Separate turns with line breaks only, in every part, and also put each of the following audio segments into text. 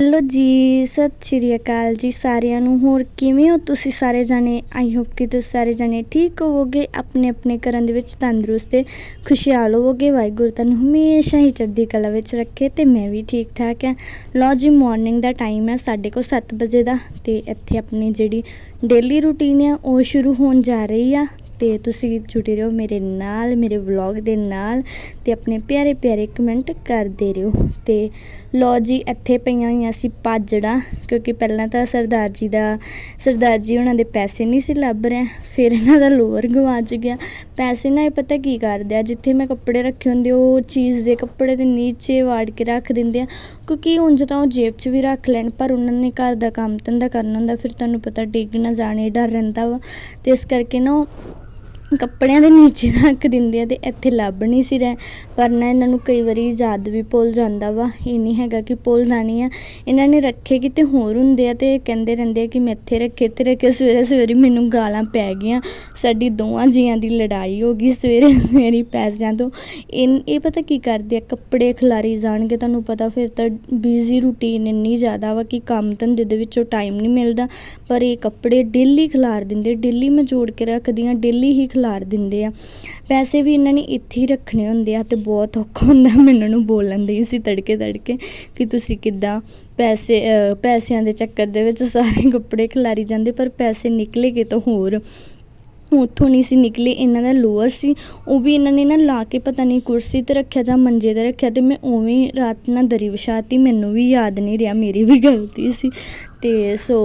Hello ਜੀ, ਸਤਿ ਸ਼੍ਰੀ ਅਕਾਲ ਜੀ ਸਾਰਿਆਂ ਨੂੰ। ਹੋਰ ਕਿਵੇਂ ਹੋ ਤੁਸੀਂ ਸਾਰੇ ਜਾਣੇ? ਆਈ ਹੋਪ ਕਿ ਤੁਸੀਂ ਸਾਰੇ ਜਾਣੇ ਠੀਕ ਹੋਵੋਗੇ, ਆਪਣੇ ਆਪਣੇ ਘਰਾਂ ਦੇ ਵਿੱਚ ਤੰਦਰੁਸਤ ਤੇ ਖੁਸ਼ਹਾਲ ਹੋਵੋਗੇ। ਵਾਹਿਗੁਰੂ ਤੁਹਾਨੂੰ ਹਮੇਸ਼ਾ ਹੀ ਚੜ੍ਹਦੀ ਕਲਾ ਵਿੱਚ ਰੱਖੇ ਤੇ ਮੈਂ ਵੀ ਠੀਕ ਠਾਕ ਹਾਂ। ਲਓ ਜੀ ਮਾਰਨਿੰਗ ਦਾ ਟਾਈਮ ਹੈ ਸਾਡੇ ਕੋਲ 7 ਵਜੇ ਦਾ ਤੇ ਇੱਥੇ ਆਪਣੀ ਜਿਹੜੀ ਡੇਲੀ ਰੂਟੀਨ ਆ ਉਹ ਸ਼ੁਰੂ ਹੋਣ ਜਾ ਰਹੀ ਆ। ਤੇ ਤੁਸੀਂ ਜੁੜੇ ਰਹੋ ਮੇਰੇ ਨਾਲ, ਮੇਰੇ ਵਲੌਗ ਦੇ ਨਾਲ ਤੇ ਆਪਣੇ ਪਿਆਰੇ ਪਿਆਰੇ ਕਮੈਂਟ ਕਰਦੇ ਰਹੋ। ਤੇ ਲੋ ਜੀ, ਇੱਥੇ ਪਈਆਂ ਹੋਈਆਂ ਸੀ ਪਾਜੜਾ, ਕਿਉਂਕਿ ਪਹਿਲਾਂ ਤਾਂ ਸਰਦਾਰ ਜੀ ਦਾ, ਸਰਦਾਰ ਜੀ ਉਹਨਾਂ ਦੇ ਪੈਸੇ ਨਹੀਂ ਸੀ ਲੱਭ ਰਹੇ, ਫਿਰ ਇਹਨਾਂ ਦਾ ਲੋਅਰ ਗਵਾਚ ਗਿਆ। ਪੈਸੇ ਨਾ ਇਹ ਪਤਾ ਕੀ ਕਰਦੇ ਆ, ਜਿੱਥੇ ਮੈਂ ਕੱਪੜੇ ਰੱਖੇ ਹੁੰਦੇ ਉਹ ਚੀਜ਼ ਦੇ ਕੱਪੜੇ ਦੇ ਨੀਚੇ ਵਾੜ ਕੇ ਰੱਖ ਦਿੰਦੇ ਆ। ਕਿਉਂਕਿ ਉਂਝ ਤਾਂ ਉਹ ਜੇਬ 'ਚ ਵੀ ਰੱਖ ਲੈਣ, ਪਰ ਉਹਨਾਂ ਨੇ ਘਰ ਦਾ ਕੰਮ ਧੰਦਾ ਕਰਨਾ ਹੁੰਦਾ, ਫਿਰ ਤੁਹਾਨੂੰ ਪਤਾ ਡਿੱਗ ਨਾ ਜਾਣੇ ਡਰ ਰਹਿੰਦਾ ਵਾ। ਤੇ ਇਸ ਕਰਕੇ ਨਾ ਉਹ ਕੱਪੜਿਆਂ ਦੇ ਨੀਚੇ ਰੱਖ ਦਿੰਦੇ ਆ ਤੇ ਇੱਥੇ ਲੱਭ ਨਹੀਂ ਸੀ ਰਹਿ। ਪਰ ਨਾ ਇਹਨਾਂ ਨੂੰ ਕਈ ਵਾਰੀ ਯਾਦ ਵੀ ਭੁੱਲ ਜਾਂਦਾ ਵਾ। ਇਹ ਨਹੀਂ ਹੈਗਾ ਕਿ ਭੁੱਲਦਾ ਨਹੀਂ ਆ। ਇਹਨਾਂ ਨੇ ਰੱਖੇ ਕਿਤੇ ਹੋਰ ਹੁੰਦੇ ਆ ਤੇ ਕਹਿੰਦੇ ਰਹਿੰਦੇ ਆ ਕਿ ਮੈਂ ਇੱਥੇ ਰੱਖੇ ਤੇ ਰੱਖੇ, ਸਵੇਰੇ ਸਵੇਰੇ ਮੈਨੂੰ ਗਾਲਾਂ ਪੈ ਗਈਆਂ। ਸਾਡੀ ਦੋਵਾਂ ਜੀਆਂ ਦੀ ਲੜਾਈ ਹੋ ਗਈ ਸਵੇਰੇ ਮੇਰੀ ਪੈਸਿਆਂ ਤੋਂ। ਇਹ ਇਹ ਪਤਾ ਕੀ ਕਰਦੇ ਆ? ਕੱਪੜੇ ਖਿਲਾਰੀ ਜਾਣਗੇ, ਤੁਹਾਨੂੰ ਪਤਾ ਫਿਰ ਤਾਂ ਬਿਜ਼ੀ ਰੂਟੀਨ ਇੰਨੀ ਜ਼ਿਆਦਾ ਵਾ ਕਿ ਕੰਮ ਧੰਦੇ ਦੇ ਵਿੱਚੋਂ ਟਾਈਮ ਨਹੀਂ ਮਿਲਦਾ। ਪਰ ਇਹ ਕੱਪੜੇ ਡੇਲੀ ਖਿਲਾਰ ਦਿੰਦੇ ਡੇਲੀ ਮੈਂ ਜੋੜ ਕੇ ਰੱਖਦੀ ਹਾਂ ਡੇਲੀ ਹੀ ਖਿਲਾਰ ਦਿੰਦੇ ਆ। ਪੈਸੇ ਵੀ ਇਹਨਾਂ ਨੇ ਇੱਥੇ ਹੀ ਰੱਖਣੇ ਹੁੰਦੇ ਆ ਤੇ ਬਹੁਤ ਔਖਾ ਹੁੰਦਾ ਮੈਨੂੰ ਨੂੰ ਬੋਲਣ ਦੀ ਸੀ ਤੜਕੇ ਤੜਕੇ ਕਿ ਤੁਸੀਂ ਕਿੱਦਾਂ ਪੈਸੇ ਪੈਸਿਆਂ ਦੇ ਚੱਕਰ ਦੇ ਵਿੱਚ ਸਾਰੇ ਕੱਪੜੇ ਖਿਲਾਰੀ ਜਾਂਦੇ, ਪਰ ਪੈਸੇ ਨਿਕਲੇ ਕਿਤੋਂ ਹੋਰ? ਉੱਥੋਂ ਨਹੀਂ ਸੀ ਨਿਕਲੇ, ਇਹਨਾਂ ਦਾ ਲੋਅਰ ਸੀ, ਉਹ ਵੀ ਇਹਨਾਂ ਨੇ ਨਾ ਲਾ ਕੇ ਪਤਾ ਨਹੀਂ ਕੁਰਸੀ ਤੇ ਰੱਖਿਆ ਜਾਂ ਮੰਜੇ ਤੇ ਰੱਖਿਆ ਤੇ ਮੈਂ ਉਵੇਂ ਰਾਤ ਨਾਲ ਦਰੀ ਵਿਛਾਤੀ, ਮੈਨੂੰ ਵੀ ਯਾਦ ਨਹੀਂ ਰਿਹਾ, ਮੇਰੀ ਵੀ ਗਲਤੀ ਸੀ। ਅਤੇ ਸੋ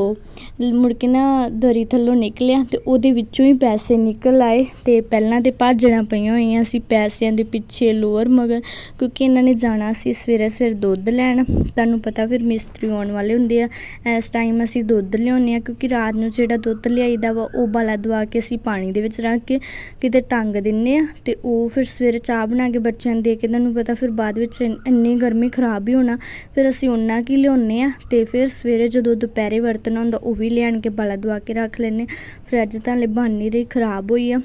ਮੁੜ ਕੇ ਨਾ ਦਰੀ ਥੱਲੋਂ ਨਿਕਲਿਆ ਅਤੇ ਉਹਦੇ ਵਿੱਚੋਂ ਹੀ ਪੈਸੇ ਨਿਕਲ ਆਏ ਅਤੇ ਪਹਿਲਾਂ ਤਾਂ ਭਾਜੜਾਂ ਪਈਆਂ ਹੋਈਆਂ ਸੀ ਪੈਸਿਆਂ ਦੇ ਪਿੱਛੇ ਲੋਅਰ ਮਗਰ, ਕਿਉਂਕਿ ਇਹਨਾਂ ਨੇ ਜਾਣਾ ਸੀ ਸਵੇਰੇ ਸਵੇਰੇ ਦੁੱਧ ਲੈਣ। ਤੁਹਾਨੂੰ ਪਤਾ ਫਿਰ ਮਿਸਤਰੀ ਆਉਣ ਵਾਲੇ ਹੁੰਦੇ ਆ। ਇਸ ਟਾਈਮ ਅਸੀਂ ਦੁੱਧ ਲਿਆਉਂਦੇ ਹਾਂ, ਕਿਉਂਕਿ ਰਾਤ ਨੂੰ ਜਿਹੜਾ ਦੁੱਧ ਲਿਆਈਦਾ ਵਾ, ਉਹ ਬਾਲਾ ਦਵਾ ਕੇ ਅਸੀਂ ਪਾਣੀ ਦੇ ਵਿੱਚ ਰੱਖ ਕੇ ਕਿਤੇ ਟੰਗ ਦਿੰਨੇ ਆ ਅਤੇ ਉਹ ਫਿਰ ਸਵੇਰੇ ਚਾਹ ਬਣਾ ਕੇ ਬੱਚਿਆਂ ਨੂੰ ਦੇ ਕੇ, ਤੁਹਾਨੂੰ ਪਤਾ ਫਿਰ ਬਾਅਦ ਵਿੱਚ ਇੰਨੀ ਗਰਮੀ ਖਰਾਬ ਹੀ ਹੋਣਾ। ਫਿਰ ਅਸੀਂ ਉਹਨਾਂ ਕੀ ਲਿਆਉਂਦੇ ਆ ਅਤੇ ਫਿਰ ਸਵੇਰੇ ਜਦੋਂ ਦੁਪਹਿਰੇ ਵਰਤਣਾ ਹੁੰਦਾ, ਉਹ ਵੀ ਲਿਆਣ ਕੇ ਬਾਲਾ ਦਵਾ ਕੇ ਰੱਖ ਲੈਨੇ ਫਰਿੱਜ ਤਾਂ ਹਲੇ ਬਣ ਨਹੀਂ ਰਹੀ ਖਰਾਬ ਹੋਈ ਆ,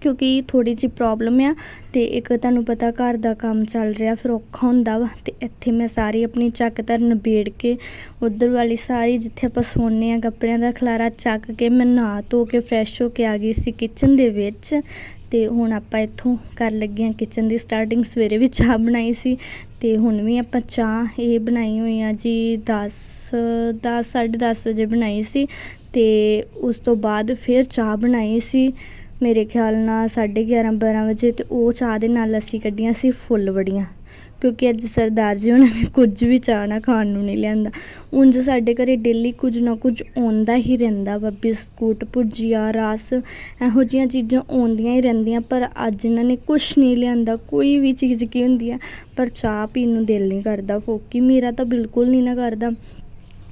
ਕਿਉਂਕਿ ਥੋੜੀ ਜਿਹੀ ਪ੍ਰੋਬਲਮ ਆ ਤੇ ਇੱਕ ਤੁਹਾਨੂੰ ਪਤਾ ਘਰ ਦਾ ਕੰਮ ਚੱਲ ਰਿਹਾ, ਫਿਰ ਔਖਾ ਹੁੰਦਾ ਵਾ ਤੇ ਇੱਥੇ ਮੈਂ ਸਾਰੀ ਆਪਣੀ ਚੱਕ ਤਰ ਨਿਬੇੜ ਕੇ ਉਧਰ ਵਾਲੀ ਸਾਰੀ ਜਿੱਥੇ ਆਪਾਂ ਸੋਨੇ ਆ ਕੱਪੜਿਆਂ ਦਾ ਖਲਾਰਾ ਚੱਕ ਕੇ ਮੈਂ ਨਹਾ ਧੋ ਕੇ ਫਰੈਸ਼ ਹੋ ਕੇ ਆ ਗਈ ਸੀ ਕਿਚਨ ਦੇ ਵਿੱਚ ਤੇ ਹੁਣ ਆਪਾਂ ਇੱਥੋਂ ਕਰ ਲੱਗੇ ਹਾਂ ਕਿਚਨ ਦੀ ਸਟਾਰਟਿੰਗ ਸਵੇਰੇ ਵੀ ਚਾਹ ਬਣਾਈ ਸੀ ਤੇ ਹੁਣ ਵੀ ਆਪਾਂ ਚਾਹ ਇਹ ਬਣਾਈ ਹੋਈ ਆ ਜੀ 10 ਦਸ, ਸਾਢੇ ਦਸ ਵਜੇ ਬਣਾਈ ਸੀ ਤੇ ਉਸ ਤੋਂ ਬਾਅਦ ਫਿਰ ਚਾਹ ਬਣਾਈ ਸੀ। ਮੇਰੇ ਖਿਆਲ ਨਾਲ 11:30 12 ਵਜੇ ਤੇ ਉਹ ਚਾਹ ਦੇ ਨਾਲ ਅਸੀਂ ਕੱਢੀਆਂ ਸੀ ਫੁੱਲ ਵੜੀਆਂ ਕਿਉਂਕਿ ਅੱਜ ਸਰਦਾਰ ਜੀ ਉਹਨਾਂ ਨੇ ਕੁਝ ਵੀ ਚਾਹ ਨਾ ਖਾਣ ਨੂੰ ਨਹੀਂ ਲਿਆਂਦਾ। ਉਂਝ ਸਾਡੇ ਘਰੇ ਡੇਲੀ ਕੁਝ ਨਾ ਕੁਝ ਆਉਂਦਾ ਹੀ ਰਹਿੰਦਾ ਵਾ। ਬਿਸਕੁਟ, ਭੁਜੀਆ, ਰਸ, ਇਹੋ ਜਿਹੀਆਂ ਚੀਜ਼ਾਂ ਆਉਂਦੀਆਂ ਹੀ ਰਹਿੰਦੀਆਂ, ਪਰ ਅੱਜ ਇਹਨਾਂ ਨੇ ਕੁਝ ਨਹੀਂ ਲਿਆਂਦਾ। ਕੋਈ ਵੀ ਚੀਜ਼ ਕੀ ਹੁੰਦੀ ਆ, ਪਰ ਚਾਹ ਪੀਣ ਨੂੰ ਦਿਲ ਨਹੀਂ ਕਰਦਾ। ਫੋਕੀ ਮੇਰਾ ਤਾਂ ਬਿਲਕੁਲ ਨਹੀਂ ਨਾ ਕਰਦਾ।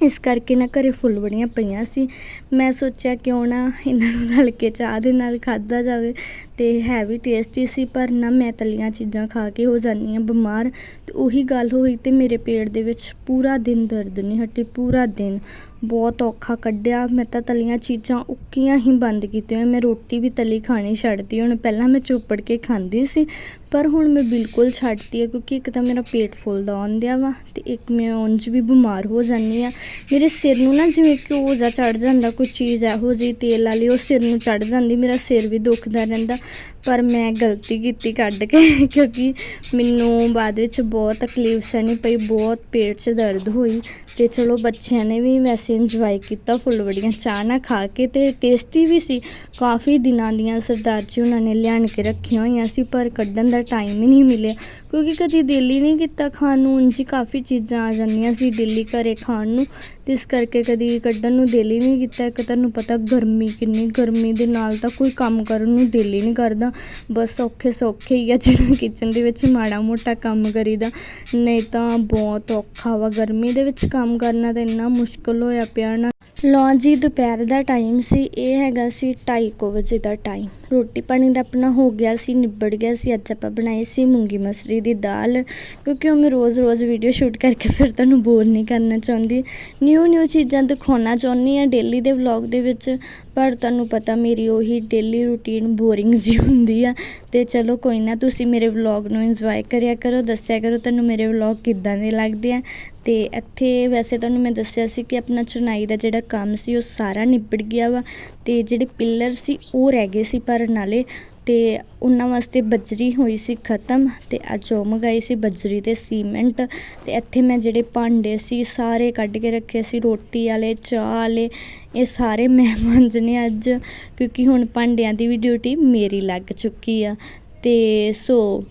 ਇਸ ਕਰਕੇ ਨਾ ਘਰੇ ਫੁੱਲਬੜੀਆਂ ਪਈਆਂ ਸੀ। ਮੈਂ ਸੋਚਿਆ ਕਿਉਂ ਨਾ ਇਹਨਾਂ ਨੂੰ ਰਲ ਕੇ ਚਾਹ ਦੇ ਨਾਲ ਖਾਧਾ ਜਾਵੇ। ਤੇ ਹੈ ਵੀ ਟੇਸਟੀ ਸੀ, ਪਰ ਨਾ ਮੈਂ ਤਲੀਆਂ ਚੀਜ਼ਾਂ ਖਾ ਕੇ ਹੋ ਜਾਂਦੀ ਹਾਂ ਬਿਮਾਰ। ਤੇ ਉਹੀ ਗੱਲ ਹੋਈ ਤੇ ਮੇਰੇ ਪੇਟ ਦੇ ਵਿੱਚ ਪੂਰਾ ਦਿਨ ਦਰਦ ਨਹੀਂ ਹਟੀ, ਪੂਰਾ ਦਿਨ। ਬਹੁਤ ਔਖਾ ਕੱਢਿਆ। ਮੈਂ ਤਾਂ ਤਲੀਆਂ ਚੀਜ਼ਾਂ ਉੱਕੀਆਂ ਹੀ ਬੰਦ ਕੀਤੀਆਂ। ਮੈਂ ਰੋਟੀ ਵੀ ਤਲੀ ਖਾਣੀ ਛੱਡਤੀ, ਹੁਣ ਪਹਿਲਾਂ ਮੈਂ ਚੋਪੜ ਕੇ ਖਾਂਦੀ ਸੀ, ਪਰ ਹੁਣ ਮੈਂ ਬਿਲਕੁਲ ਛੱਡਤੀ ਹੈ, ਕਿਉਂਕਿ ਇੱਕ ਤਾਂ ਮੇਰਾ ਪੇਟ ਫੁੱਲਦਾ ਆਉਂਦਿਆ ਵਾ ਤੇ ਇੱਕ ਮੈਂ ਉਂਝ ਵੀ ਬਿਮਾਰ ਹੋ ਜਾਂਦੀ ਆ ਮੇਰੇ ਸਿਰ ਨੂੰ ਨਾ ਜਿਵੇਂ ਘਿਓ ਜਾ ਚੜ ਜਾਂਦਾ, ਕੋਈ ਚੀਜ਼ ਇਹੋ ਜਿਹੀ ਤੇਲ ਵਾਲੀ, ਉਹ ਸਿਰ ਨੂੰ ਚੜ ਜਾਂਦੀ, ਮੇਰਾ ਸਿਰ ਵੀ ਦੁਖਦਾ ਰਹਿੰਦਾ। ਪਰ ਮੈਂ ਗਲਤੀ ਕੀਤੀ ਕੱਢ ਕੇ, ਕਿਉਂਕਿ ਮੈਨੂੰ ਬਾਅਦ ਵਿੱਚ ਬਹੁਤ ਤਕਲੀਫ ਸਹਿਣੀ ਪਈ, ਬਹੁਤ ਪੇਟ 'ਚ ਦਰਦ ਹੋਈ ਤੇ ਚਲੋ ਬੱਚਿਆਂ ਨੇ ਵੀ ਵੈਸੇ ਇੰਜੋਏ ਕੀਤਾ ਫੁੱਲਵੜੀਆਂ ਚਾਹ ਨਾਲ ਖਾ ਕੇ ਤੇ ਟੇਸਟੀ ਵੀ ਸੀ। ਕਾਫੀ ਦਿਨਾਂ ਦੀਆਂ ਸਰਦਾਰ ਜੀ ਉਹਨਾਂ ਨੇ ਲਿਆਣ ਕੇ ਰੱਖੀਆਂ ਹੋਈਆਂ ਸੀ, ਪਰ ਕੱਢਣ ਦਾ ਟਾਈਮ ਹੀ ਨਹੀਂ ਮਿਲਿਆ। ਕਿਉਂਕਿ ਕਦੀ ਦਿਲ ਹੀ ਨਹੀਂ ਕੀਤਾ ਖਾਣ ਨੂੰ, ਉਂਝ ਹੀ ਕਾਫੀ ਚੀਜ਼ਾਂ ਆ ਜਾਂਦੀਆਂ ਸੀ ਦਿੱਲੀ ਘਰੇ ਖਾਣ ਨੂੰ ਤੇ ਇਸ ਕਰਕੇ ਕਦੀ ਕੱਢਣ ਨੂੰ ਦਿਲ ਹੀ ਨਹੀਂ ਕੀਤਾ। ਇੱਕ ਤੁਹਾਨੂੰ ਪਤਾ ਗਰਮੀ ਕਿੰਨੀ, ਗਰਮੀ ਦੇ ਨਾਲ ਤਾਂ ਕੋਈ ਕੰਮ ਕਰਨ ਨੂੰ ਦਿਲ ਹੀ ਨਹੀਂ ਕਰਦਾ। ਬਸ ਔਖੇ ਸੌਖੇ ਹੀ ਆ ਜਿਹੜਾ ਕਿਚਨ ਦੇ ਵਿੱਚ ਮਾੜਾ ਮੋਟਾ ਕੰਮ ਕਰੀਦਾ। ਨਹੀਂ ਤਾਂ ਬਹੁਤ ਔਖਾ ਵਾ। ਗਰਮੀ ਦੇ ਵਿੱਚ ਕੰਮ ਕਰਨਾ ਤਾਂ ਇੰਨਾ ਮੁਸ਼ਕਿਲ ਹੋਇਆ ਪਿਆ ਨਾ। ਲਓ ਜੀ, ਦੁਪਹਿਰ ਦਾ ਟਾਈਮ ਸੀ, ਇਹ ਹੈਗਾ ਸੀ 2:30 ਵਜੇ ਦਾ ਟਾਈਮ ਰੋਟੀ ਪਾਣੀ ਦਾ ਆਪਣਾ ਹੋ ਗਿਆ ਸੀ, ਨਿਬੜ ਗਿਆ ਸੀ, ਅੱਜ ਆਪਾਂ ਬਣਾਈ ਸੀ ਮੂੰਗੀ ਮਸਰੀ ਦੀ ਦਾਲ। ਕਿਉਂਕਿ ਉਹ ਮੈਂ ਰੋਜ਼-ਰੋਜ਼ ਵੀਡੀਓ ਸ਼ੂਟ ਕਰਕੇ ਫਿਰ ਤੁਹਾਨੂੰ ਬੋਰ ਨਹੀਂ ਕਰਨਾ ਚਾਹੁੰਦੀ। ਨਿਊ ਨਿਊ ਚੀਜ਼ਾਂ ਦਿਖਾਉਣਾ ਚਾਹੁੰਦੀ ਆ ਡੇਲੀ ਦੇ ਵਲੌਗ ਦੇ ਵਿੱਚ, ਪਰ ਤੁਹਾਨੂੰ ਪਤਾ ਮੇਰੀ ਉਹੀ ਡੇਲੀ ਰੂਟੀਨ ਬੋਰਿੰਗ ਜੀ ਹੁੰਦੀ ਆ। ਤੇ ਚਲੋ ਕੋਈ ਨਾ, ਤੁਸੀਂ ਮੇਰੇ ਵਲੌਗ ਨੂੰ ਇੰਜੋਏ ਕਰਿਆ ਕਰੋ, ਦੱਸਿਆ ਕਰੋ ਤੁਹਾਨੂੰ ਮੇਰੇ ਵਲੌਗ ਕਿੱਦਾਂ ਦੇ ਲੱਗਦੇ ਆ। ਤੇ ਇੱਥੇ ਵੈਸੇ ਤੁਹਾਨੂੰ ਮੈਂ ਦੱਸਿਆ ਸੀ ਕਿ ਆਪਣਾ ਚੁਣਾਈ ਦਾ ਜਿਹੜਾ ਕੰਮ ਸੀ ਉਹ ਸਾਰਾ ਨਿਬੜ ਗਿਆ ਵਾ ਤੇ ਜਿਹੜੇ ਪਿੱਲਰ ਸੀ ਉਹ ਰਹਿ ਗਏ ਸੀ ਭਰਨ ਵਾਲੇ ਤੇ ਉਹਨਾਂ ਵਾਸਤੇ ਬਜਰੀ ਹੋਈ ਸੀ ਖਤਮ ਤੇ ਅੱਜ ਉਹ ਮੰਗਾਈ ਸੀ ਬਜਰੀ ਤੇ ਸੀਮੈਂਟ ਤੇ ਇੱਥੇ ਮੈਂ ਜਿਹੜੇ ਭਾਂਡੇ ਸੀ ਸਾਰੇ ਕੱਢ ਕੇ ਰੱਖੇ ਸੀ, ਰੋਟੀ ਵਾਲੇ, ਚਾਹ ਵਾਲੇ, ਇਹ ਸਾਰੇ ਮੈਂ ਮਾਂਜਣੇ ਅੱਜ ਕਿਉਂਕਿ ਹੁਣ ਭਾਂਡਿਆਂ ਦੀ ਵੀ ਡਿਊਟੀ ਮੇਰੀ ਲੱਗ ਚੁੱਕੀ ਆ ਤੇ ਸੋ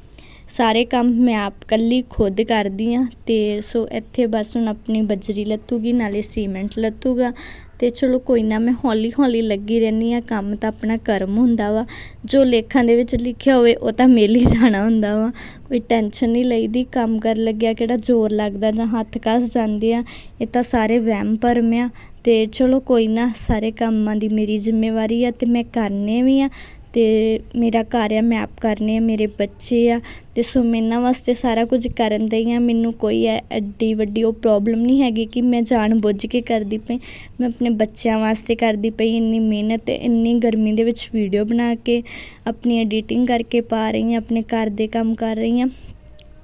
ਸਾਰੇ ਕੰਮ ਮੈਂ ਆਪ ਇਕੱਲੀ ਖੁਦ ਕਰਦੀ ਹਾਂ ਅਤੇ ਸੋ ਇੱਥੇ ਬਸ ਹੁਣ ਆਪਣੀ ਬਜਰੀ ਲੱਥੂਗੀ, ਨਾਲੇ ਸੀਮੈਂਟ ਲੱਥੂਗਾ ਤੇ ਚਲੋ ਕੋਈ ਨਾ ਮੈਂ ਹੌਲੀ ਹੌਲੀ ਲੱਗੀ ਰਹਿੰਦੀ ਆ ਕੰਮ ਤਾਂ ਆਪਣਾ ਕਰਮ ਹੁੰਦਾ ਵਾ, ਜੋ ਲੇਖਾਂ ਦੇ ਵਿੱਚ ਲਿਖਿਆ ਹੋਵੇ ਉਹ ਤਾਂ ਮਿਲ ਹੀ ਜਾਣਾ ਹੁੰਦਾ ਵਾ, ਕੋਈ ਟੈਨਸ਼ਨ ਨਹੀਂ ਲਈਦੀ, ਕੰਮ ਕਰਨ ਲੱਗਿਆ ਕਿਹੜਾ ਜ਼ੋਰ ਲੱਗਦਾ ਜਾਂ ਹੱਥ ਕੱਸ ਜਾਂਦੇ ਆ, ਇਹ ਤਾਂ ਸਾਰੇ ਵਹਿਮ ਭਰਮ ਆ ਤੇ ਚਲੋ ਕੋਈ ਨਾ ਸਾਰੇ ਕੰਮਾਂ ਦੀ ਮੇਰੀ ਜ਼ਿੰਮੇਵਾਰੀ ਆ ਤੇ ਮੈਂ ਕਰਨੇ ਵੀ ਆ ਤੇ ਮੇਰਾ ਘਰ ਆ, ਮੈਂ ਆਪ ਕਰਨੇ ਆ, ਮੇਰੇ ਬੱਚੇ ਆ ਅਤੇ ਸੋ ਮੈਂ ਇਹਨਾਂ ਵਾਸਤੇ ਸਾਰਾ ਕੁਝ ਕਰਨ ਦਈ ਹਾਂ ਮੈਨੂੰ ਕੋਈ ਐ ਐਡੀ ਵੱਡੀ ਉਹ ਪ੍ਰੋਬਲਮ ਨਹੀਂ ਹੈਗੀ ਕਿ ਮੈਂ ਜਾਣ ਬੁੱਝ ਕੇ ਕਰਦੀ ਪਈ। ਮੈਂ ਆਪਣੇ ਬੱਚਿਆਂ ਵਾਸਤੇ ਕਰਦੀ ਪਈ, ਇੰਨੀ ਮਿਹਨਤ ਇੰਨੀ ਗਰਮੀ ਦੇ ਵਿੱਚ ਵੀਡੀਓ ਬਣਾ ਕੇ, ਆਪਣੀ ਐਡੀਟਿੰਗ ਕਰਕੇ ਪਾ ਰਹੀ ਹਾਂ ਆਪਣੇ ਘਰ ਦੇ ਕੰਮ ਕਰ ਰਹੀ ਹਾਂ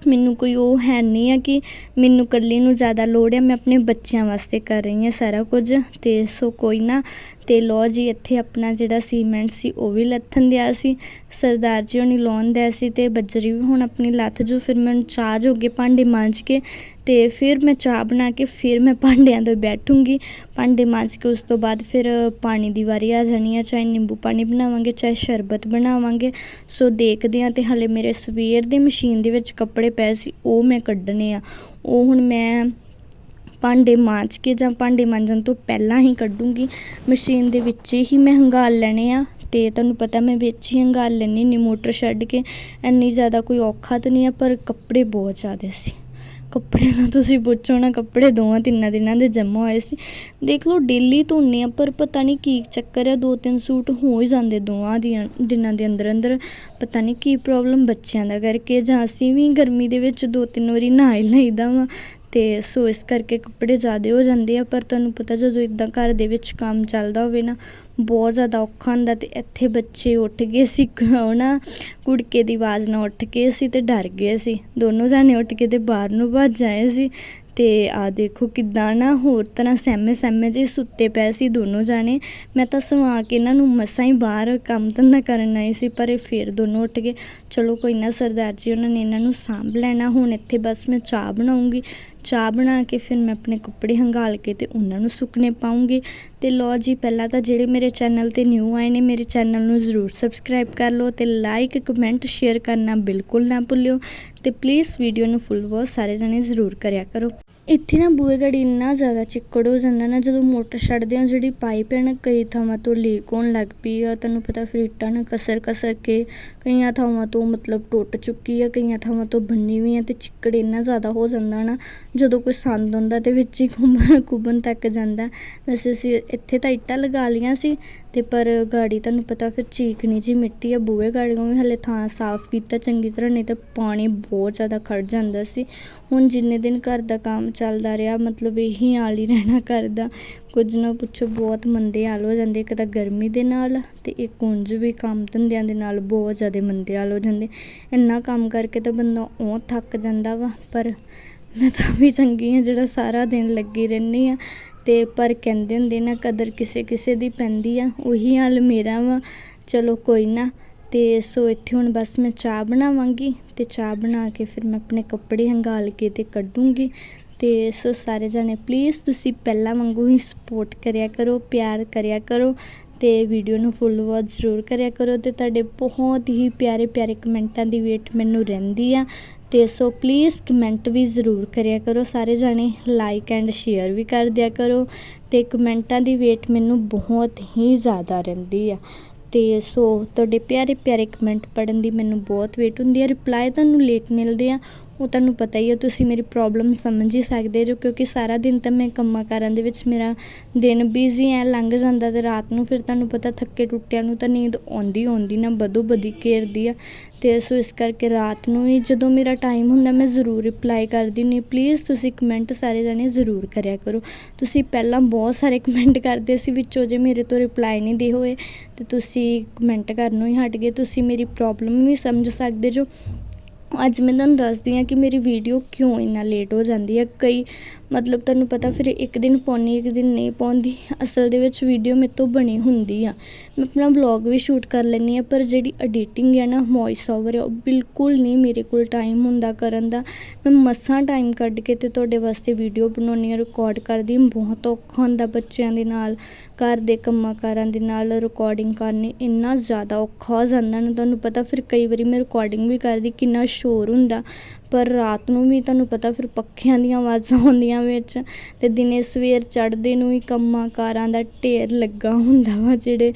ਮੈਨੂੰ ਕੋਈ ਉਹ ਹੈ ਨਹੀਂ ਆ ਕਿ ਮੈਨੂੰ ਇਕੱਲੀ ਨੂੰ ਜ਼ਿਆਦਾ ਲੋੜ ਹੈ ਮੈਂ ਆਪਣੇ ਬੱਚਿਆਂ ਵਾਸਤੇ ਕਰ ਰਹੀ ਹਾਂ ਸਾਰਾ ਕੁਝ ਅਤੇ ਸੋ ਕੋਈ ਨਾ ਤੇ ਲੋ ਜੀ, ਇੱਥੇ ਆਪਣਾ ਜਿਹੜਾ ਸੀਮੈਂਟ ਸੀ, ਉਹ ਵੀ ਲੱਥਣ ਦਿਆ ਸੀ। ਸਰਦਾਰ ਜੀ ਉਹਨੇ ਲਾਉਣ ਦਿਆ ਸੀ ਤੇ ਬੱਜਰੀ ਵੀ ਹੁਣ ਆਪਣੀ ਲੱਥ ਜੂ। ਫਿਰ ਮੈਂ ਚਾਹ ਹੋ ਕੇ ਭਾਂਡੇ ਮਾਂਜ ਕੇ ਤੇ ਫਿਰ ਮੈਂ ਚਾਹ ਬਣਾ ਕੇ ਫਿਰ ਮੈਂ ਭਾਂਡਿਆਂ ਤੋਂ ਬੈਠੂੰਗੀ। ਭਾਂਡੇ ਮਾਂਜ ਕੇ ਉਸ ਤੋਂ ਬਾਅਦ ਫਿਰ ਪਾਣੀ ਦੀ ਵਾਰੀ ਆ ਜਾਣੀ ਆ। ਚਾਹੇ ਨਿੰਬੂ ਪਾਣੀ ਬਣਾਵਾਂਗੇ, ਚਾਹੇ ਸ਼ਰਬਤ ਬਣਾਵਾਂਗੇ। ਸੋ ਦੇਖਦੇ ਆ ਤੇ ਹਲੇ ਮੇਰੇ ਸਵੇਰ ਦੇ ਮਸ਼ੀਨ ਦੇ ਵਿੱਚ ਕੱਪੜੇ ਪਏ ਸੀ, ਉਹ ਮੈਂ ਕੱਢਣੇ ਆ। ਉਹ ਹੁਣ ਮੈਂ ਭਾਂਡੇ ਮਾਂਜ ਕੇ ਜਾਂ ਭਾਂਡੇ ਮਾਂਜਣ ਤੋਂ ਪਹਿਲਾਂ ਹੀ ਕੱਢੂੰਗੀ। ਮਸ਼ੀਨ ਦੇ ਵਿੱਚ ਹੀ ਮੈਂ ਹੰਘਾਲ ਲੈਣੇ ਆ ਅਤੇ ਤੁਹਾਨੂੰ ਪਤਾ ਮੈਂ ਵਿੱਚ ਹੀ ਹੰਘਾਲ ਲੈਂਦੀ ਨਹੀਂ ਮੋਟਰ ਛੱਡ ਕੇ। ਇੰਨੀ ਜ਼ਿਆਦਾ ਕੋਈ ਔਖਾ ਤਾਂ ਨਹੀਂ ਆ, ਪਰ ਕੱਪੜੇ ਬਹੁਤ ਜ਼ਿਆਦਾ ਸੀ। ਕੱਪੜੇ ਤਾਂ ਤੁਸੀਂ ਪੁੱਛੋ ਨਾ, ਕੱਪੜੇ ਦੋਵਾਂ ਤਿੰਨਾਂ ਦਿਨਾਂ ਦੇ ਜਮ੍ਹਾਂ ਹੋਏ ਸੀ। ਦੇਖ ਲਓ, ਡੇਲੀ ਧੋਨੇ ਆ, ਪਰ ਪਤਾ ਨਹੀਂ ਕੀ ਚੱਕਰ ਆ ਦੋ ਤਿੰਨ ਸੂਟ ਹੋ ਹੀ ਜਾਂਦੇ ਦੋਵਾਂ ਦੀਆਂ, ਦਿਨਾਂ ਦੇ ਅੰਦਰ ਅੰਦਰ ਪਤਾ ਨਹੀਂ ਕੀ ਪ੍ਰੋਬਲਮ ਬੱਚਿਆਂ ਦਾ ਕਰਕੇ, ਜਾਂ ਅਸੀਂ ਵੀ ਗਰਮੀ ਦੇ ਵਿੱਚ ਦੋ ਤਿੰਨ ਵਾਰੀ ਨਹਾ ਹੀ ਲਈਦਾ ਵਾ। ਅਤੇ ਸੋ ਇਸ ਕਰਕੇ ਕੱਪੜੇ ਜ਼ਿਆਦਾ ਹੋ ਜਾਂਦੇ ਆ, ਪਰ ਤੁਹਾਨੂੰ ਪਤਾ ਜਦੋਂ ਇੱਦਾਂ ਘਰ ਦੇ ਵਿੱਚ ਕੰਮ ਚੱਲਦਾ ਹੋਵੇ ਨਾ, ਬਹੁਤ ਜ਼ਿਆਦਾ ਔਖਾ ਹੁੰਦਾ ਅਤੇ ਇੱਥੇ ਬੱਚੇ ਉੱਠ ਗਏ ਸੀ, ਉਹ ਨਾ ਕੁੜਕੇ ਦੀ ਆਵਾਜ਼ ਨਾਲ ਉੱਠ ਗਏ ਸੀ ਅਤੇ ਡਰ ਗਏ ਸੀ। ਦੋਨੋਂ ਜਾਣੇ ਉੱਠ ਕੇ ਅਤੇ ਬਾਹਰ ਨੂੰ ਭੱਜ ਆਏ ਸੀ ਅਤੇ ਆਹ ਦੇਖੋ ਕਿੱਦਾਂ ਨਾ ਹੋਰ ਤਰ੍ਹਾਂ ਸਹਿਮੇ ਸਹਿਮੇ ਜਿਹੇ ਸੁੱਤੇ ਪਏ ਸੀ ਦੋਨੋਂ ਜਾਣੇ। ਮੈਂ ਤਾਂ ਸਵਾ ਕੇ ਇਹਨਾਂ ਨੂੰ ਮਸਾਂ ਹੀ ਬਾਹਰ ਕੰਮ ਧੰਦਾ ਕਰਨ ਆਈ ਸੀ, ਪਰ ਇਹ ਫਿਰ ਦੋਨੋਂ ਉੱਠ ਗਏ। ਚਲੋ ਕੋਈ ਨਾ ਸਰਦਾਰ ਜੀ, ਉਹਨਾਂ ਨੇ ਇਹਨਾਂ ਨੂੰ ਸਾਂਭ ਲੈਣਾ, ਹੁਣ ਇੱਥੇ ਬਸ ਮੈਂ ਚਾਹ ਬਣਾਉਂਗੀ। ਚਾਹ ਬਣਾ ਕੇ ਫਿਰ ਮੈਂ ਆਪਣੇ ਕੱਪੜੇ ਹੰਗਾਲ ਕੇ ਤੇ ਉਹਨਾਂ ਨੂੰ ਸੁੱਕਣੇ ਪਾਉਂਗੀ। ਤੇ ਲੋ ਜੀ, ਪਹਿਲਾਂ ਤਾਂ ਜਿਹੜੇ ਮੇਰੇ ਚੈਨਲ ਤੇ ਨਿਊ ਆਏ ਨੇ, ਮੇਰੇ ਚੈਨਲ ਨੂੰ ਜ਼ਰੂਰ ਸਬਸਕ੍ਰਾਈਬ ਕਰ ਲਓ ਤੇ ਲਾਈਕ ਕਮੈਂਟ ਸ਼ੇਅਰ ਕਰਨਾ ਬਿਲਕੁਲ ਨਾ ਭੁੱਲਿਓ। ਤੇ ਪਲੀਜ਼ ਵੀਡੀਓ ਨੂੰ ਫੁੱਲ ਵਾਚ ਸਾਰੇ ਜਣੇ ਜ਼ਰੂਰ ਕਰਿਆ ਕਰੋ। ਇੱਥੇ ਨਾ ਬੂਹੇ ਗੜੀ ਇੰਨਾ ਜ਼ਿਆਦਾ ਚਿੱਕੜ ਹੋ ਜਾਂਦਾ ਨਾ, ਜਦੋਂ ਮੋਟਰ ਛੱਡਦੇ ਹਾਂ ਜਿਹੜੀ ਪਾਈਪ ਹੈ ਨਾ, ਕਈ ਥਾਵਾਂ ਤੋਂ ਲੀਕ ਹੋਣ ਲੱਗ ਪਈ ਆ, ਤੁਹਾਨੂੰ ਪਤਾ ਫਿਰ ਇੱਟਾਂ ਨਾਲ ਕਸਰ ਕਸਰ ਕੇ ਕਈਆਂ ਥਾਵਾਂ ਤੋਂ ਮਤਲਬ ਟੁੱਟ ਚੁੱਕੀ ਆ, ਕਈਆਂ ਥਾਵਾਂ ਤੋਂ ਬੰਨੀ ਵੀ ਆ ਅਤੇ ਚਿੱਕੜ ਇੰਨਾ ਜ਼ਿਆਦਾ ਹੋ ਜਾਂਦਾ ਨਾ, ਜਦੋਂ ਕੋਈ ਸੰਦ ਹੁੰਦਾ ਤੇ ਵਿੱਚ ਹੀ ਘੁੰਮਣ ਕੁੱਬਣ ਤੱਕ ਜਾਂਦਾ। ਵੈਸੇ ਅਸੀਂ ਇੱਥੇ ਤਾਂ ਇੱਟਾਂ ਲਗਾ ਲਈਆਂ ਸੀ ਅਤੇ ਪਰ ਗਾੜੀ ਤੁਹਾਨੂੰ ਪਤਾ ਫਿਰ ਚੀਕਣੀ ਜਿਹੀ ਮਿੱਟੀ ਆ, ਬੂਹੇ ਗਾੜੀ ਵੀ ਹਲੇ ਥਾਂ ਸਾਫ਼ ਕੀਤਾ ਚੰਗੀ ਤਰ੍ਹਾਂ, ਨਹੀਂ ਤਾਂ ਪਾਣੀ ਬਹੁਤ ਜ਼ਿਆਦਾ ਖੜ ਜਾਂਦਾ ਸੀ। ਹੁਣ ਜਿੰਨੇ ਦਿਨ ਘਰ ਦਾ ਕੰਮ ਚੱਲਦਾ ਰਿਹਾ, ਮਤਲਬ ਇਹੀ ਹਾਲ ਹੀ ਰਹਿਣਾ ਘਰ ਦਾ। ਕੁਝ ਨਾ ਪੁੱਛੋ, ਬਹੁਤ ਮੰਦੇ ਹਾਲ ਹੋ ਜਾਂਦੇ, ਇੱਕ ਤਾਂ ਗਰਮੀ ਦੇ ਨਾਲ ਅਤੇ ਇੱਕ ਉਂਝ ਵੀ ਕੰਮ ਧੰਦਿਆਂ ਦੇ ਨਾਲ ਬਹੁਤ ਜ਼ਿਆਦਾ ਮੰਦੇ ਹਾਲ ਹੋ ਜਾਂਦੇ। ਇੰਨਾ ਕੰਮ ਕਰਕੇ ਤਾਂ ਬੰਦਾ ਉਹ ਥੱਕ ਜਾਂਦਾ ਵਾ, ਪਰ ਮੈਂ ਤਾਂ ਵੀ ਚੰਗੀ ਹਾਂ, ਜਿਹੜਾ ਸਾਰਾ ਦਿਨ ਲੱਗੀ ਰਹਿੰਦੀ ਹਾਂ। ਅਤੇ ਪਰ ਕਹਿੰਦੇ ਹੁੰਦੇ ਨਾ, ਕਦਰ ਕਿਸੇ ਕਿਸੇ ਦੀ ਪੈਂਦੀ ਆ, ਉਹੀ ਹਾਲ ਮੇਰਾ ਵਾ। ਚਲੋ ਕੋਈ ਨਾ ਅਤੇ ਸੋ ਇੱਥੇ ਹੁਣ ਬਸ ਮੈਂ ਚਾਹ ਬਣਾਵਾਂਗੀ ਅਤੇ ਚਾਹ ਬਣਾ ਕੇ ਫਿਰ ਮੈਂ ਆਪਣੇ ਕੱਪੜੇ ਹੰਗਾਲ ਕੇ ਅਤੇ ਕੱਢੂੰਗੀ। ਅਤੇ ਸੋ ਸਾਰੇ ਜਾਣੇ ਪਲੀਜ਼ ਤੁਸੀਂ ਪਹਿਲਾਂ ਵਾਂਗੂ ਹੀ ਸਪੋਰਟ ਕਰਿਆ ਕਰੋ, ਪਿਆਰ ਕਰਿਆ ਕਰੋ ਅਤੇ ਵੀਡੀਓ ਨੂੰ ਫੁੱਲ ਵਾਚ ਜ਼ਰੂਰ ਕਰਿਆ ਕਰੋ ਅਤੇ ਤੁਹਾਡੇ ਬਹੁਤ ਹੀ ਪਿਆਰੇ ਪਿਆਰੇ ਕਮੈਂਟਾਂ ਦੀ ਵੇਟ ਮੈਨੂੰ ਰਹਿੰਦੀ ਆ। ਅਤੇ ਸੋ ਪਲੀਜ਼ ਕਮੈਂਟ ਵੀ ਜ਼ਰੂਰ ਕਰਿਆ ਕਰੋ, ਸਾਰੇ ਜਾਣੇ ਲਾਈਕ ਐਂਡ ਸ਼ੇਅਰ ਵੀ ਕਰ ਦਿਆ ਕਰੋ ਅਤੇ ਕਮੈਂਟਾਂ ਦੀ ਵੇਟ ਮੈਨੂੰ ਬਹੁਤ ਹੀ ਜ਼ਿਆਦਾ ਰਹਿੰਦੀ ਆ। ਅਤੇ ਸੋ ਤੁਹਾਡੇ ਪਿਆਰੇ ਪਿਆਰੇ ਕਮੈਂਟ ਪੜ੍ਹਨ ਦੀ ਮੈਨੂੰ ਬਹੁਤ ਵੇਟ ਹੁੰਦੀ ਹੈ ਰਿਪਲਾਈ ਤੁਹਾਨੂੰ ਲੇਟ ਮਿਲਦੇ ਆ। ਉਹ ਤੁਹਾਨੂੰ ਪਤਾ ਹੀ ਹੈ, ਤੁਸੀਂ ਮੇਰੀ ਪ੍ਰੋਬਲਮ ਸਮਝ ਹੀ ਸਕਦੇ ਜੋ ਕਿਉਂਕਿ ਸਾਰਾ ਦਿਨ ਤਾਂ ਮੈਂ ਕੰਮਾਂ ਕਾਰਾਂ ਦੇ ਵਿੱਚ ਮੇਰਾ ਦਿਨ ਬਿਜ਼ੀ ਐ, ਲੰਘ ਜਾਂਦਾ ਅਤੇ ਰਾਤ ਨੂੰ ਫਿਰ ਤੁਹਾਨੂੰ ਪਤਾ ਥੱਕੇ ਟੁੱਟਿਆਂ ਨੂੰ ਤਾਂ ਨੀਂਦ ਆਉਂਦੀ ਆਉਂਦੀ ਨਾ ਬਦੋ ਬਦੀ ਘੇਰਦੀ ਆ। ਅਤੇ ਸੋ ਇਸ ਕਰਕੇ ਰਾਤ ਨੂੰ ਹੀ ਜਦੋਂ ਮੇਰਾ ਟਾਈਮ ਹੁੰਦਾ ਮੈਂ ਜ਼ਰੂਰ ਰਿਪਲਾਈ ਕਰਦੀ ਨਹੀਂ ਪਲੀਜ਼ ਤੁਸੀਂ ਕਮੈਂਟ ਸਾਰੇ ਜਾਣੇ ਜ਼ਰੂਰ ਕਰਿਆ ਕਰੋ। ਤੁਸੀਂ ਪਹਿਲਾਂ ਬਹੁਤ ਸਾਰੇ ਕਮੈਂਟ ਕਰਦੇ ਸੀ, ਵਿੱਚੋਂ ਜੇ ਮੇਰੇ ਤੋਂ ਰਿਪਲਾਈ ਨਹੀਂ ਦੇ ਹੋਏ, ਤੇ ਤੁਸੀਂ ਕਮੈਂਟ ਕਰਨੋਂ ਹੀ ਹਟ ਗਏ। ਤੁਸੀਂ ਮੇਰੀ ਪ੍ਰੋਬਲਮ ਵੀ ਸਮਝ ਸਕਦੇ ਜੋ ਅੱਜ ਮੈਂ ਤੁਹਾਨੂੰ ਦੱਸਦੀ ਹਾਂ ਕਿ ਮੇਰੀ ਵੀਡੀਓ ਕਿਉਂ ਇੰਨਾ ਲੇਟ ਹੋ ਜਾਂਦੀ ਹੈ। ਕਈ ਮਤਲਬ ਤੁਹਾਨੂੰ ਪਤਾ ਫਿਰ ਇੱਕ ਦਿਨ ਪਾਉਂਦੀ ਇੱਕ ਦਿਨ ਨਹੀਂ ਪਾਉਂਦੀ। ਅਸਲ ਦੇ ਵਿੱਚ ਵੀਡੀਓ ਮੇਰੇ ਤੋਂ ਬਣੀ ਹੁੰਦੀ ਆ। ਮੈਂ ਆਪਣਾ ਵਲੋਗ ਵੀ ਸ਼ੂਟ ਕਰ ਲੈਂਦੀ ਹਾਂ, ਪਰ ਜਿਹੜੀ ਐਡੀਟਿੰਗ ਹੈ ਨਾ ਵੌਇਸ ਓਵਰ ਹੈ ਉਹ ਬਿਲਕੁਲ ਨਹੀਂ ਮੇਰੇ ਕੋਲ ਟਾਈਮ ਹੁੰਦਾ ਕਰਨ ਦਾ। ਮੈਂ ਮਸਾਂ ਟਾਈਮ ਕੱਢ ਕੇ ਤੇ ਤੁਹਾਡੇ ਵਾਸਤੇ ਵੀਡੀਓ ਬਣਾਉਣੀ ਆ ਰਿਕਾਰਡ ਕਰਦੀ ਬਹੁਤ ਔਖਾ ਹੁੰਦਾ ਬੱਚਿਆਂ ਦੇ ਨਾਲ, ਘਰ ਦੇ ਕੰਮਾਂ ਕਾਰਾਂ ਦੇ ਨਾਲ ਰਿਕਾਰਡਿੰਗ ਕਰਨੀ। ਇੰਨਾ ਜ਼ਿਆਦਾ ਔਖਾ ਹੋ ਜਾਂਦਾ ਨਾ, ਤੁਹਾਨੂੰ ਪਤਾ ਫਿਰ ਕਈ ਵਾਰੀ ਮੈਂ ਰਿਕਾਰਡਿੰਗ ਵੀ ਕਰਦੀ, ਕਿੰਨਾ ਸ਼ੋਰ ਹੁੰਦਾ। ਪਰ ਰਾਤ ਨੂੰ ਵੀ ਤੁਹਾਨੂੰ ਪਤਾ ਫਿਰ ਪੱਖਿਆਂ ਦੀਆਂ ਆਵਾਜ਼ਾਂ ਆਉਂਦੀਆਂ ਵਿੱਚ ਅਤੇ ਦਿਨੇ ਸਵੇਰ ਚੜ੍ਹਦੇ ਨੂੰ ਹੀ ਕੰਮਾਂ ਕਾਰਾਂ ਦਾ ਢੇਰ ਲੱਗਾ ਹੁੰਦਾ ਵਾ, ਜਿਹੜੇ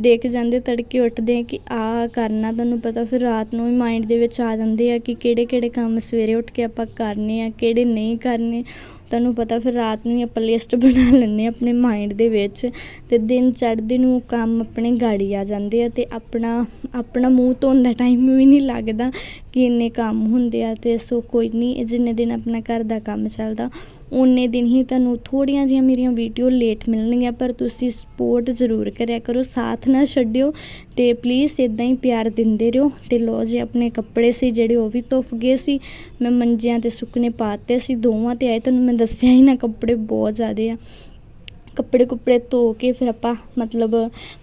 ਦੇਖ ਜਾਂਦੇ ਤੜਕੇ ਉੱਠਦੇ ਕਿ ਆਹ ਕਰਨਾ ਤੁਹਾਨੂੰ ਪਤਾ ਫਿਰ ਰਾਤ ਨੂੰ ਹੀ ਮਾਇੰਡ ਦੇ ਵਿੱਚ ਆ ਜਾਂਦੇ ਆ ਕਿ ਕਿਹੜੇ ਕਿਹੜੇ ਕੰਮ ਸਵੇਰੇ ਉੱਠ ਕੇ ਆਪਾਂ ਕਰਨੇ ਆ, ਕਿਹੜੇ ਨਹੀਂ ਕਰਨੇ। ਤੁਹਾਨੂੰ ਪਤਾ ਫਿਰ ਰਾਤ ਨੂੰ ਹੀ ਆਪਾਂ ਲਿਸਟ ਬਣਾ ਲੈਂਦੇ ਹਾਂ ਆਪਣੇ ਮਾਇੰਡ ਦੇ ਵਿੱਚ ਅਤੇ ਦਿਨ ਚੜ੍ਹਦੇ ਨੂੰ ਕੰਮ ਆਪਣੇ ਗਾੜੀ ਆ ਜਾਂਦੇ ਆ ਅਤੇ ਆਪਣਾ ਆਪਣਾ ਮੂੰਹ ਧੋਣ ਦਾ ਟਾਈਮ ਵੀ ਨਹੀਂ ਲੱਗਦਾ ਕਿ ਇੰਨੇ ਕੰਮ ਹੁੰਦੇ ਆ ਅਤੇ ਸੋ ਕੋਈ ਨਹੀਂ ਜਿੰਨੇ ਦਿਨ ਆਪਣਾ ਘਰ ਦਾ ਕੰਮ ਚੱਲਦਾ ਉਨੇ ਦਿਨ ਹੀ ਤੁਹਾਨੂੰ ਥੋੜ੍ਹੀਆਂ ਜਿਹੀਆਂ ਮੇਰੀਆਂ ਵੀਡੀਓ ਲੇਟ ਮਿਲਣਗੀਆਂ, ਪਰ ਤੁਸੀਂ ਸਪੋਰਟ ਜ਼ਰੂਰ ਕਰਿਆ ਕਰੋ, ਸਾਥ ਨਾ ਛੱਡਿਓ ਤੇ ਪਲੀਜ਼ ਇਦਾਂ ਹੀ ਪਿਆਰ ਦਿੰਦੇ ਰਹੋ ਤੇ ਲੋ ਜੇ, ਆਪਣੇ ਕੱਪੜੇ ਸੀ ਜਿਹੜੇ ਉਹ ਵੀ ਧੁੱਫ ਗਏ ਸੀ, ਮੈਂ ਮੰਜਿਆਂ ਤੇ ਸੁੱਕਣੇ ਪਾਤੇ ਸੀ, ਦੋਵਾਂ ਤੇ ਆਏ, ਤੁਹਾਨੂੰ ਮੈਂ ਦੱਸਿਆ ਹੀ ਨਾ ਕੱਪੜੇ ਬਹੁਤ ਜ਼ਿਆਦੇ ਆ। ਕੱਪੜੇ ਕੁੱਪੜੇ ਧੋ ਕੇ ਫਿਰ ਆਪਾਂ ਮਤਲਬ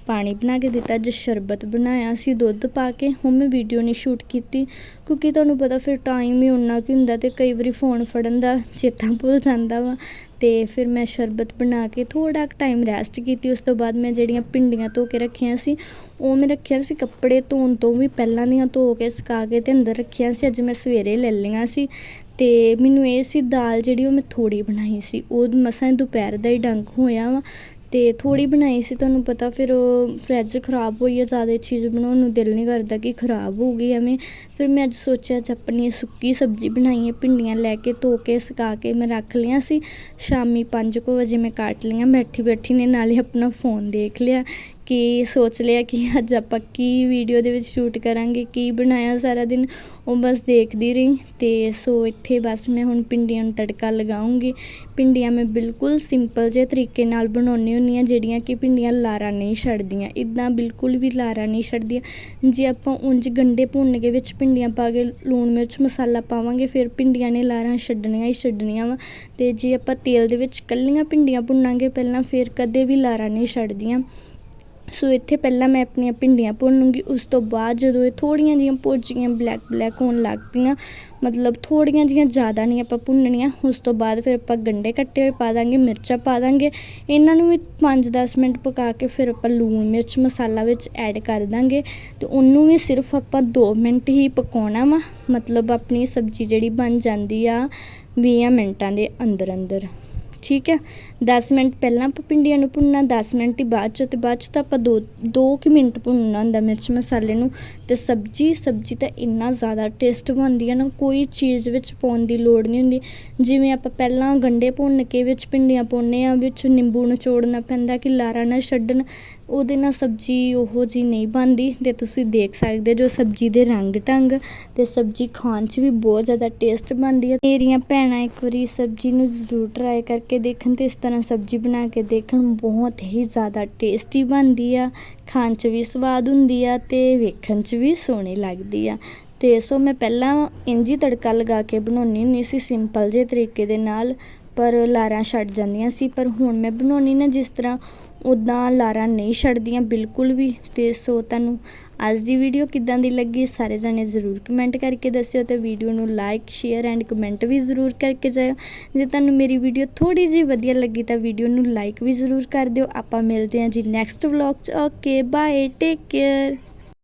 ਪਾਣੀ ਬਣਾ ਕੇ ਦਿੱਤਾ, ਅੱਜ ਸ਼ਰਬਤ ਬਣਾਇਆ ਸੀ, ਦੁੱਧ ਪਾ ਕੇ। ਹੁਣ ਮੈਂ ਵੀਡੀਓ ਨਹੀਂ ਸ਼ੂਟ ਕੀਤੀ, ਕਿਉਂਕਿ ਤੁਹਾਨੂੰ ਪਤਾ ਫਿਰ ਟਾਈਮ ਹੀ ਉਨਾ ਕੁ ਹੁੰਦਾ ਅਤੇ ਕਈ ਵਾਰੀ ਫੋਨ ਫੜਨ ਦਾ ਚੇਤਾ ਭੁੱਲ ਜਾਂਦਾ ਵਾ। ਅਤੇ ਫਿਰ ਮੈਂ ਸ਼ਰਬਤ ਬਣਾ ਕੇ ਥੋੜ੍ਹਾ ਕੁ ਟਾਈਮ ਰੈਸਟ ਕੀਤੀ, ਉਸ ਤੋਂ ਬਾਅਦ ਮੈਂ ਜਿਹੜੀਆਂ ਭਿੰਡੀਆਂ ਧੋ ਕੇ ਰੱਖੀਆਂ ਸੀ ਉਹ ਮੈਂ ਰੱਖੀਆਂ ਸੀ। ਕੱਪੜੇ ਧੋਣ ਤੋਂ ਵੀ ਪਹਿਲਾਂ ਦੀਆਂ ਧੋ ਕੇ, ਸੁਕਾ ਕੇ ਅਤੇ ਅੰਦਰ ਰੱਖੀਆਂ ਸੀ। ਅੱਜ ਮੈਂ ਸਵੇਰੇ ਲੈ ਲਈਆਂ ਸੀ। ਅਤੇ ਮੈਨੂੰ ਇਹ ਸੀ ਦਾਲ ਜਿਹੜੀ ਉਹ ਮੈਂ ਥੋੜ੍ਹੀ ਬਣਾਈ ਸੀ। ਉਹ ਮਸਾਂ ਦੁਪਹਿਰ ਦਾ ਹੀ ਡੰਕ ਹੋਇਆ ਵਾ ਅਤੇ ਥੋੜ੍ਹੀ ਬਣਾਈ ਸੀ। ਤੁਹਾਨੂੰ ਪਤਾ ਫਿਰ ਉਹ ਫਰਿੱਜ ਖਰਾਬ ਹੋਈ ਹੈ ਜ਼ਿਆਦਾ ਚੀਜ਼ ਬਣਾਉਣ ਨੂੰ ਦਿਲ ਨਹੀਂ ਕਰਦਾ ਕਿ ਖਰਾਬ ਹੋ ਗਈ ਐਵੇਂ। ਫਿਰ ਮੈਂ ਅੱਜ ਸੋਚਿਆ ਅੱਜ ਆਪਣੀ ਸੁੱਕੀ ਸਬਜ਼ੀ ਬਣਾਈ ਹੈ ਭਿੰਡੀਆਂ ਲੈ ਕੇ ਧੋ ਕੇ, ਸੁਕਾ ਕੇ ਮੈਂ ਰੱਖ ਲਿਆ ਸੀ। ਸ਼ਾਮੀ ਪੰਜ ਕੁ ਵਜੇ ਮੈਂ ਕੱਟ ਲਈਆਂ ਬੈਠੀ ਬੈਠੀ ਨੇ ਨਾਲੇ ਆਪਣਾ ਫੋਨ ਦੇਖ ਲਿਆ ਕਿ ਸੋਚ ਲਿਆ ਕਿ ਅੱਜ ਆਪਾਂ ਕੀ ਵੀਡੀਓ ਦੇ ਵਿੱਚ ਸ਼ੂਟ ਕਰਾਂਗੇ, ਕੀ ਬਣਾਇਆ ਸਾਰਾ ਦਿਨ, ਉਹ ਬਸ ਦੇਖਦੀ ਰਹੀ ਤੇ ਸੋ ਇੱਥੇ ਬਸ ਮੈਂ ਹੁਣ ਭਿੰਡੀਆਂ ਨੂੰ ਤੜਕਾ ਲਗਾਉਂਗੀ। ਭਿੰਡੀਆਂ ਮੈਂ ਬਿਲਕੁਲ ਸਿੰਪਲ ਜਿਹੇ ਤਰੀਕੇ ਨਾਲ ਬਣਾਉਣੀ ਹੁੰਦੀ ਆ ਜਿਹੜੀਆਂ ਕਿ ਭਿੰਡੀਆਂ ਲਾਰਾ ਨਹੀਂ ਛੱਡਦੀਆਂ। ਇਦਾਂ ਬਿਲਕੁਲ ਵੀ ਲਾਰਾ ਨਹੀਂ ਛੱਡਦੀਆਂ। ਜੇ ਆਪਾਂ ਉਂਝ ਗੰਡੇ ਭੁੰਨ ਕੇ ਵਿੱਚ ਭਿੰਡੀਆਂ ਪਾ ਕੇ ਲੂਣ ਮਿਰਚ ਮਸਾਲਾ ਪਾਵਾਂਗੇ, ਫਿਰ ਭਿੰਡੀਆਂ ਨੇ ਲਾਰਾਂ ਛੱਡਣੀਆਂ ਹੀ ਛੱਡਣੀਆਂ ਵਾ। ਤੇ ਜੇ ਆਪਾਂ ਤੇਲ ਦੇ ਵਿੱਚ ਕੱਲੀਆਂ ਭਿੰਡੀਆਂ ਭੁੰਨਾਂਗੇ, ਪਹਿਲਾਂ ਫਿਰ ਕਦੇ ਵੀ ਲਾਰਾ ਨਹੀਂ ਛੱਡਦੀਆਂ। ਸੋ ਇੱਥੇ ਪਹਿਲਾਂ ਮੈਂ ਆਪਣੀਆਂ ਭਿੰਡੀਆਂ ਭੁੰਨੂੰਗੀ, ਉਸ ਤੋਂ ਬਾਅਦ ਜਦੋਂ ਇਹ ਥੋੜੀਆਂ ਜਿਹੀਆਂ ਭੁੱਜ ਗਈਆਂ ਬਲੈਕ ਬਲੈਕ ਹੋਣ ਲੱਗ ਪਈਆਂ, ਮਤਲਬ ਥੋੜੀਆਂ ਜਿਹੀਆਂ ਜ਼ਿਆਦਾ ਨਹੀਂ ਆਪਾਂ ਭੁੰਨਣੀਆਂ, ਉਸ ਤੋਂ ਬਾਅਦ ਫਿਰ ਆਪਾਂ ਗੰਡੇ ਕੱਟੇ ਹੋਏ ਪਾ ਦਾਂਗੇ, ਮਿਰਚਾਂ ਪਾ ਦਾਂਗੇ, ਇਹਨਾਂ ਨੂੰ ਵੀ 5-10 ਮਿੰਟ ਪਕਾ ਕੇ ਫਿਰ ਆਪਾਂ ਲੂਣ, ਮਿਰਚ, ਮਸਾਲਾ ਵਿੱਚ ਐਡ ਕਰ ਦਾਂਗੇ ਤੇ ਉਹਨੂੰ ਵੀ ਸਿਰਫ ਆਪਾਂ 2 ਮਿੰਟ ਹੀ ਪਕਾਉਣਾ ਵਾ, ਮਤਲਬ ਆਪਣੀ ਸਬਜ਼ੀ ਜਿਹੜੀ ਬਣ ਜਾਂਦੀ ਆ 20 ਮਿੰਟਾਂ ਦੇ ਅੰਦਰ ਅੰਦਰ। ਠੀਕ ਹੈ? 10 ਮਿੰਟ ਪਹਿਲਾਂ ਆਪਾਂ ਭਿੰਡੀਆਂ ਨੂੰ ਭੁੰਨਣਾ 10 ਮਿੰਟ ਹੀ ਬਾਅਦ ਚ ਅਤੇ ਬਾਅਦ ਚ ਤਾਂ ਆਪਾਂ ਦੋ ਦੋ ਕੁ ਮਿੰਟ ਭੁੰਨਣਾ ਹੁੰਦਾ ਮਿਰਚ ਮਸਾਲੇ ਨੂੰ। ਅਤੇ ਸਬਜੀ ਸਬਜੀ ਤਾਂ ਇੰਨਾ ਜ਼ਿਆਦਾ ਟੇਸਟ ਬਣਦੀ ਹੈ ਨਾ, ਕੋਈ ਚੀਜ਼ ਵਿੱਚ ਪਾਉਣ ਦੀ ਲੋੜ ਨਹੀਂ ਹੁੰਦੀ। ਜਿਵੇਂ ਆਪਾਂ ਪਹਿਲਾਂ ਗੰਢੇ ਭੁੰਨ ਕੇ ਵਿੱਚ ਭਿੰਡੀਆਂ ਪਾਉਂਦੇ ਹਾਂ, ਵਿੱਚ ਨਿੰਬੂ ਨਿਚੋੜਨਾ ਪੈਂਦਾ ਕਿ ਲਾਰਾ ਨਾ ਛੱਡਣ, ਉਹਦੇ ਨਾਲ ਸਬਜੀ ਉਹੋ ਜਿਹੀ ਨਹੀਂ ਬਣਦੀ। ਅਤੇ ਤੁਸੀਂ ਦੇਖ ਸਕਦੇ ਜੋ ਸਬਜੀ ਦੇ ਰੰਗ ਢੰਗ ਅਤੇ ਸਬਜੀ ਖਾਣ 'ਚ ਵੀ ਬਹੁਤ ਜ਼ਿਆਦਾ ਟੇਸਟ ਬਣਦੀ ਹੈ। ਮੇਰੀਆਂ ਭੈਣਾਂ ਇੱਕ ਵਾਰੀ ਸਬਜੀ ਨੂੰ ਜ਼ਰੂਰ ਟਰਾਈ ਕਰਕੇ ਕੇ ਦੇਖਣ ਅਤੇ ਇਸ ਤਰ੍ਹਾਂ ਸਬਜੀ ਬਣਾ ਕੇ ਦੇਖਣ ਬਹੁਤ ਹੀ ਜ਼ਿਆਦਾ ਟੇਸਟੀ ਬਣਦੀ ਆ, ਖਾਣ 'ਚ ਵੀ ਸਵਾਦ ਹੁੰਦੀ ਆ ਅਤੇ ਵੇਖਣ 'ਚ ਵੀ ਸੋਹਣੀ ਲੱਗਦੀ ਆ। ਅਤੇ ਸੋ ਮੈਂ ਪਹਿਲਾਂ ਇੰਝ ਹੀ ਤੜਕਾ ਲਗਾ ਕੇ ਬਣਾਉਂਦੀ ਹੁੰਦੀ ਸੀ ਸਿੰਪਲ ਜਿਹੇ ਤਰੀਕੇ ਦੇ ਨਾਲ, ਪਰ ਲਾਰਾਂ ਛੱਡ ਜਾਂਦੀਆਂ ਸੀ, ਪਰ ਹੁਣ ਮੈਂ ਬਣਾਉਂਦੀ ਨਾ ਜਿਸ ਤਰ੍ਹਾਂ ਉੱਦਾਂ ਲਾਰਾਂ ਨਹੀਂ ਛੱਡਦੀਆਂ ਬਿਲਕੁਲ ਵੀ ਅਤੇ ਸੋ ਤੁਹਾਨੂੰ ਅੱਜ ਦੀ ਵੀਡੀਓ ਕਿੱਦਾਂ ਦੀ ਲੱਗੀ ਸਾਰੇ ਜਣੇ ਜ਼ਰੂਰ ਕਮੈਂਟ ਕਰਕੇ ਦੱਸਿਓ ਤੇ ਵੀਡੀਓ ਨੂੰ ਲਾਈਕ ਸ਼ੇਅਰ ਐਂਡ ਕਮੈਂਟ ਵੀ ਜ਼ਰੂਰ ਕਰਕੇ ਜਾਇਓ। ਜੇ ਤੁਹਾਨੂੰ ਮੇਰੀ ਵੀਡੀਓ ਥੋੜੀ ਜਿਹੀ ਵਧੀਆ ਲੱਗੀ ਤਾਂ ਵੀਡੀਓ ਨੂੰ ਲਾਈਕ ਵੀ ਜ਼ਰੂਰ ਕਰ ਦਿਓ। ਆਪਾਂ ਮਿਲਦੇ ਹਾਂ ਜੀ ਨੈਕਸਟ ਵਲੌਗ 'ਚ। Okay bye take care